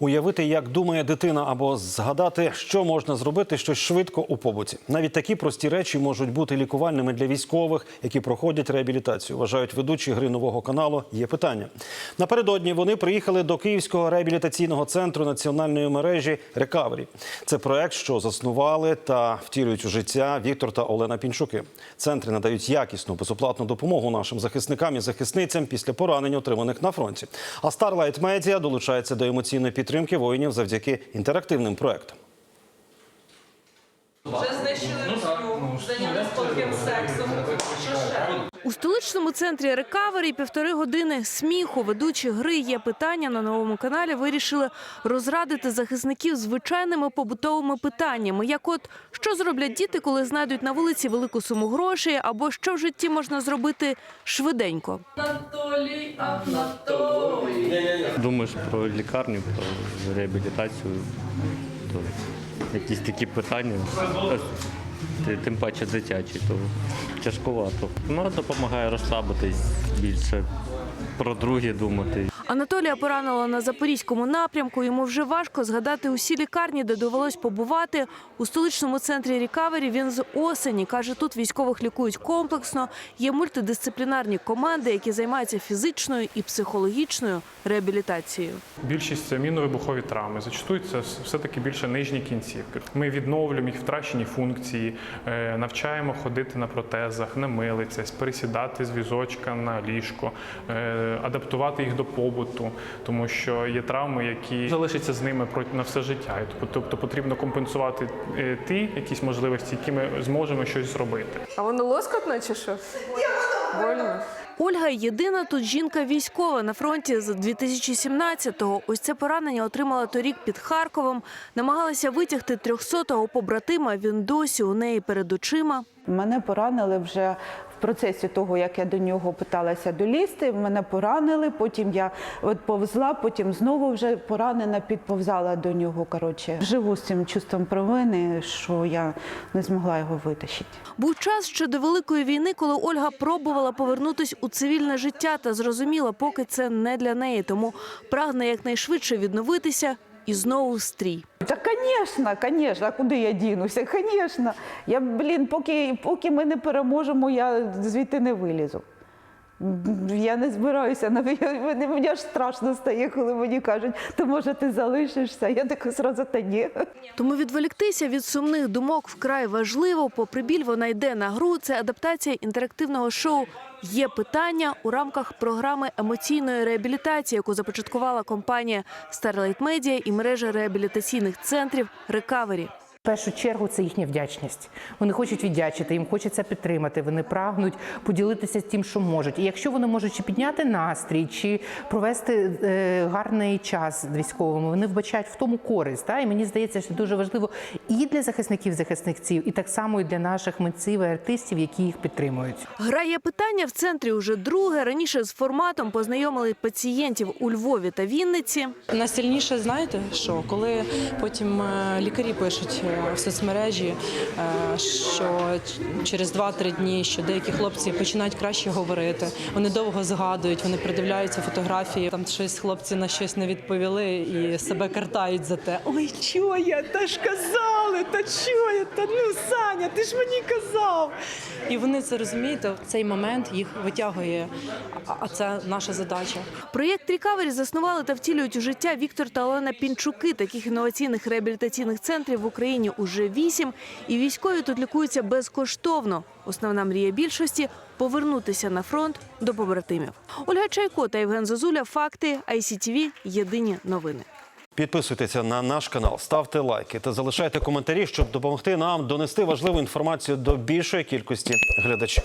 Уявити, як думає дитина, або згадати, що можна зробити щось швидко у побуті. Навіть такі прості речі можуть бути лікувальними для військових, які проходять реабілітацію. Вважають ведучі гри нового каналу. Є питання. Напередодні вони приїхали до Київського реабілітаційного центру національної мережі Рекавері. Це проект, що заснували та втілюють у життя Віктор та Олена Пінчуки. Центри надають якісну безоплатну допомогу нашим захисникам і захисницям після поранень, отриманих на фронті. А Starlight Media долучається до емоційної підтримки воїнів завдяки інтерактивним проектам. Вже знищили шлюб, сексом. Що ще? У столичному центрі рекавері півтори години сміху. Ведучі гри є питання на новому каналі. Вирішили розрадити захисників звичайними побутовими питаннями, як от що зроблять діти, коли знайдуть на вулиці велику суму грошей, або що в житті можна зробити швиденько. Анатолій, Анатолій. Думаєш про лікарню, про реабілітацію, то якісь такі питання, ти- тим паче дитячі, то тяжкувато. Ну, допомагає розслабитись більше, про друге думати. Анатолія поранило на запорізькому напрямку. Йому вже важко згадати усі лікарні, де довелось побувати. У столичному центрі рікавері він з осені каже, тут військових лікують комплексно. Є мультидисциплінарні команди, які займаються фізичною і психологічною реабілітацією. Більшість це мінно-вибухові травми. Зачастую це все-таки більше нижні кінцівки. Ми відновлюємо їх втрачені функції, е, навчаємо ходити на протезах, на милицях, пересідати з візочка на ліжко, е, адаптувати їх до побуту, тому що є травми, які залишаться з ними на все життя. І тобто- потрібно компенсувати е, ті якісь можливості, які ми зможемо щось зробити. А воно лоскотно чи що? Больно? Ольга єдина тут жінка військова на фронті з 2017-го. Ось це поранення отримала торік під Харковом. Намагалася витягти 300-го побратима. Він досі у неї перед очима. Мене поранили вже в процесі того, як я до нього питалася долізти. Мене поранили, потім я от повзла, потім знову вже поранена, підповзала до нього. Коротше, живу з цим чувством провини, що я не змогла його витащити. Був час ще до великої війни, коли Ольга пробувала повернутись у цивільне життя та зрозуміла, поки це не для неї. Тому прагне якнайшвидше відновитися і знову стрій. Та, звісно, звісно, куди я дінуся? Звісно. Я, блін, поки, поки ми не переможемо, я звідти не вилізу. Я не збираюся, мені, мені аж страшно стає, коли мені кажуть, то може ти залишишся. Я така зразу та ні. Тому відволіктися від сумних думок вкрай важливо. Попри біль, вона йде на гру. Це адаптація інтерактивного шоу. Є питання у рамках програми емоційної реабілітації, яку започаткувала компанія Starlight Media і мережа реабілітаційних центрів Recovery. В першу чергу це їхня вдячність. Вони хочуть віддячити, їм хочеться підтримати. Вони прагнуть поділитися тим, що можуть. І якщо вони можуть чи підняти настрій, чи провести е, гарний час з військовими, вони вбачають в тому користь. Та? І мені здається, що дуже важливо і для захисників захисників, і так само і для наших митців і артистів, які їх підтримують. Грає питання в центрі уже друге. Раніше з форматом познайомили пацієнтів у Львові та Вінниці. Найсильніше знаєте, що коли потім е, лікарі пишуть е, в соцмережі, е, що через 2-3 дні, що деякі хлопці починають краще говорити, вони довго згадують, вони придивляються фотографії. Там щось хлопці на щось не відповіли і себе картають за те. Ой, чого я? Та ж казали, та чого я? Та ну Саня, ти ж мені казав. І вони це розумієте, в цей момент їх витягує. А- це наша задача. Проєкт Рікавері заснували та втілюють у життя Віктор та Олена Пінчуки. Таких інноваційних реабілітаційних центрів в Україні уже вісім. І військові тут лікуються безкоштовно. Основна мрія більшості повернутися на фронт до побратимів. Ольга Чайко та Євген Зозуля. Факти ICTV. Єдині новини. Підписуйтеся на наш канал, ставте лайки та залишайте коментарі, щоб допомогти нам донести важливу інформацію до більшої кількості глядачів.